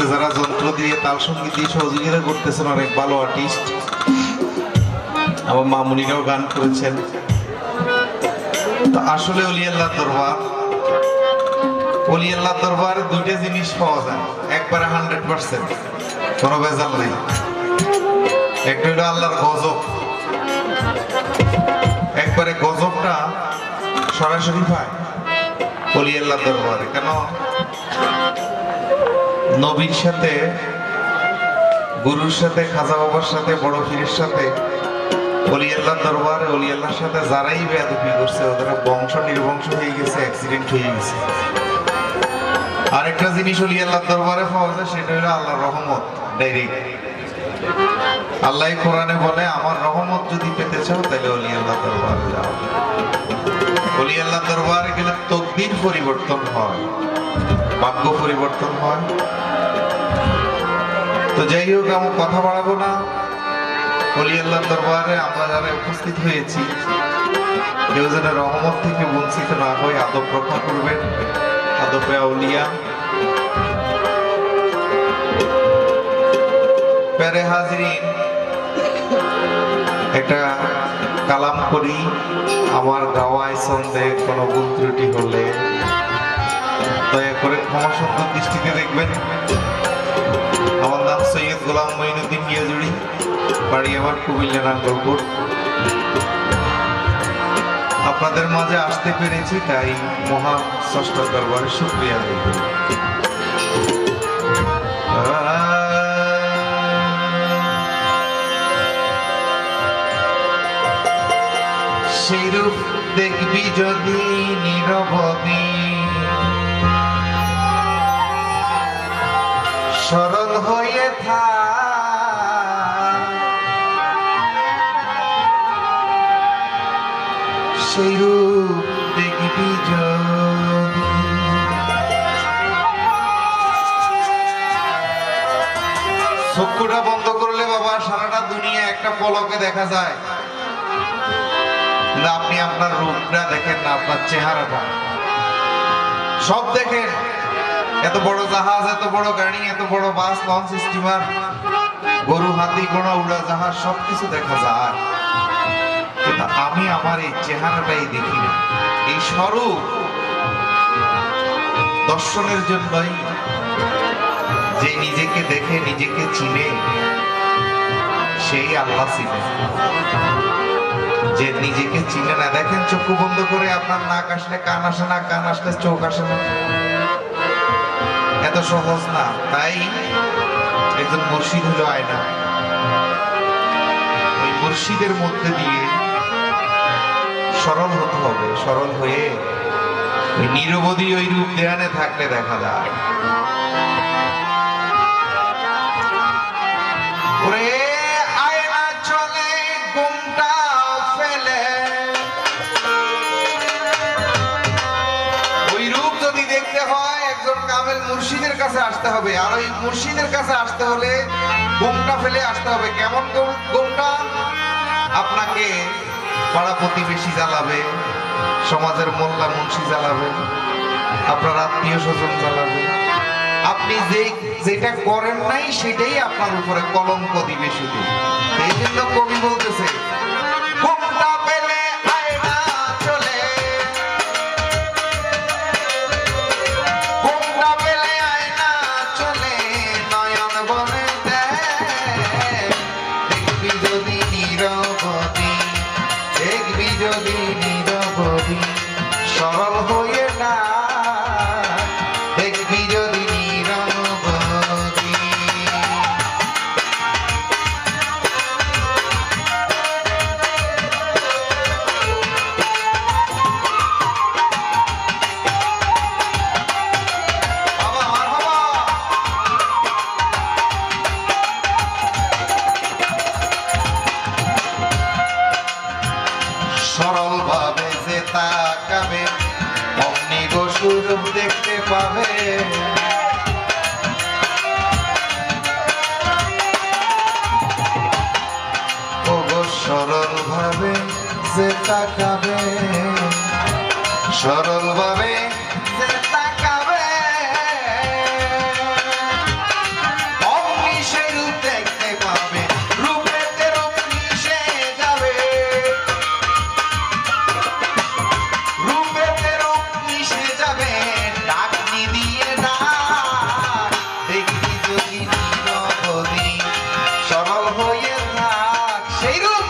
আজকে যারা যন্ত্র দিয়ে তাল সংগীত দিয়ে সহযোগিতা করতেছেন, অনেক ভালো আর্টিস্ট আমার মামুনিরাও গান করেছেন। তো আসলে অলি আল্লাহ দরবার অলি আল্লাহ দরবারে দুইটা জিনিস পাওয়া যায়। একবারে হান্ড্রেড পার্সেন্ট কোনো বেজাল নেই। একটা হলো আল্লাহর গজব। একবারে গজবটা সরাসরি পায় আল্লাহ দরবারে। কেন? নবীর সাথে, গুরুর সাথে, খাজা বাবার সাথে, বড় পীরের সাথে অলি আল্লাহ দরবারে অলি সাথে যারাই বেয়াদবি করছে, ওদের বংশ নির্বংশ হয়ে গেছে অ্যাক্সিডেন্ট হয়ে গেছে। আরেকটা জিনিস অলি আল্লাহ দরবারে পাওয়া যায়, সেটা হলো আল্লাহর রহমত ডাইরেক্ট আল্লাহ কোরআনে বলে, আমার রহমত যদি পেতে চাও, তাহলে অলি আল্লাহ দরবারে যাও। অলি আল্লাহ দরবারে গেলে তকদির পরিবর্তন হয়, ভাগ্য পরিবর্তন হয়। তো যাই হোক, আমি কথা বাড়াবো না। অলি আল্লাহ দরবারে আমরা যারা উপস্থিত হয়েছি, কেউ যেন রহমত থেকে বঞ্চিত না হয়ে, আদব রক্ষা করবেন। আদবে আউলিয়া। প্যারে হাজরিন, একটা কালাম করি, আমার গাওয়ায় সন্ধে কোনো ভুল ত্রুটি হলে দয়া করে ক্ষমা সুন্দর দৃষ্টিতে দেখবেন। বাড়ি আমার কুমিল্লা নাঙ্গলপুর আপনাদের মাঝে আসতে পেরেছি, তাই মহা ষষ্ঠ দরবারে শুক্রিয়া দেব সেইরূপ দেখবি যদি নিরবধি সরল হয়ে থাক। সেইরূপ দেখবি চক্ষুটা বন্ধ করলে বাবা সারাটা দুনিয়া একটা পলকে দেখা যায়। কিন্তু আপনি আপনার রূপটা দেখেন না, আপনার চেহারাটা। সব দেখেন। এত বড় জাহাজ, এত বড় গাড়ি, এত বড় বাস, লঞ্চ, স্টিমার, গরু, হাতি, ঘোড়া, উড়া, জাহাজ, সবকিছু দেখা যায়। আমি আমার এই চেহারাটাই দেখি না। এই স্বরূপ দর্শনের জন্যই যে নিজেকে দেখে নিজেকে চিনে, সেই আল্লাহ চিনে যে নিজেকে চিনে না, দেখেন চক্ষু বন্ধ করে আপনার নাক আসলে কান আসে না, কান আসলে চোখ আসে না। এত সহজ না, তাই একজন মুর্শিদ হলো আয়না। ওই মুর্শিদের মধ্যে দিয়ে সরল হতে হবে, সরল হয়ে ওই নিরবধি ওই রূপ ধ্যানে থাকলে দেখা যায়। ওই রূপ যদি দেখতে হয়, একজন মুর্শিদের কাছে আসতে হবে। আর ওই মুর্শিদের কাছে আসতে হলে ফেলে আসতে হবে। কেমন আপনাকে পাড়া প্রতিবেশী জ্বালাবে, সমাজের মোল্লা মুন্সি জ্বালাবে, আপনার আত্মীয় স্বজন জ্বালাবে। আপনি যে যেটা করেন নাই সেটাই আপনার উপরে কলঙ্ক দিবে শুধু। এই জন্য কবি বলতেছে যে তাকাবে। মিশে যাবে। রূপেতে রূপ মিশে যাবে ডাকনি সরল হয়ে থাক সেই রূপ।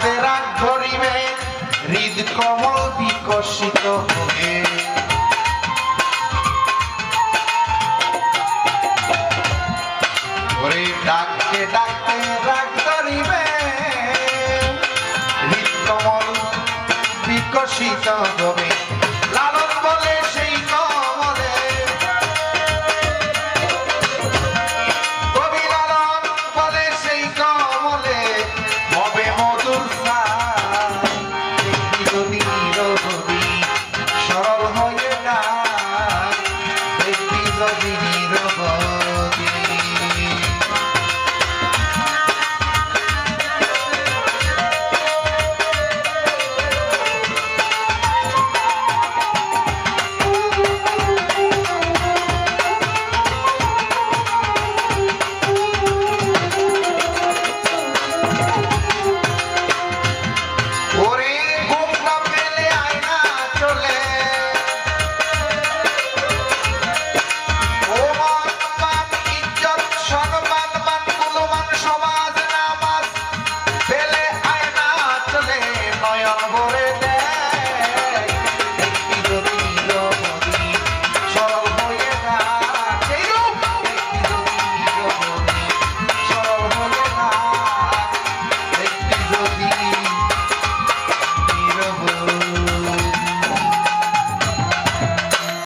হাতে রাগ ধরিবে, হৃদ কমল বিকশিত হবে। ডাকতে ডাকতে রাগ ধরিবে, হৃদ কমল বিকশিত হবে।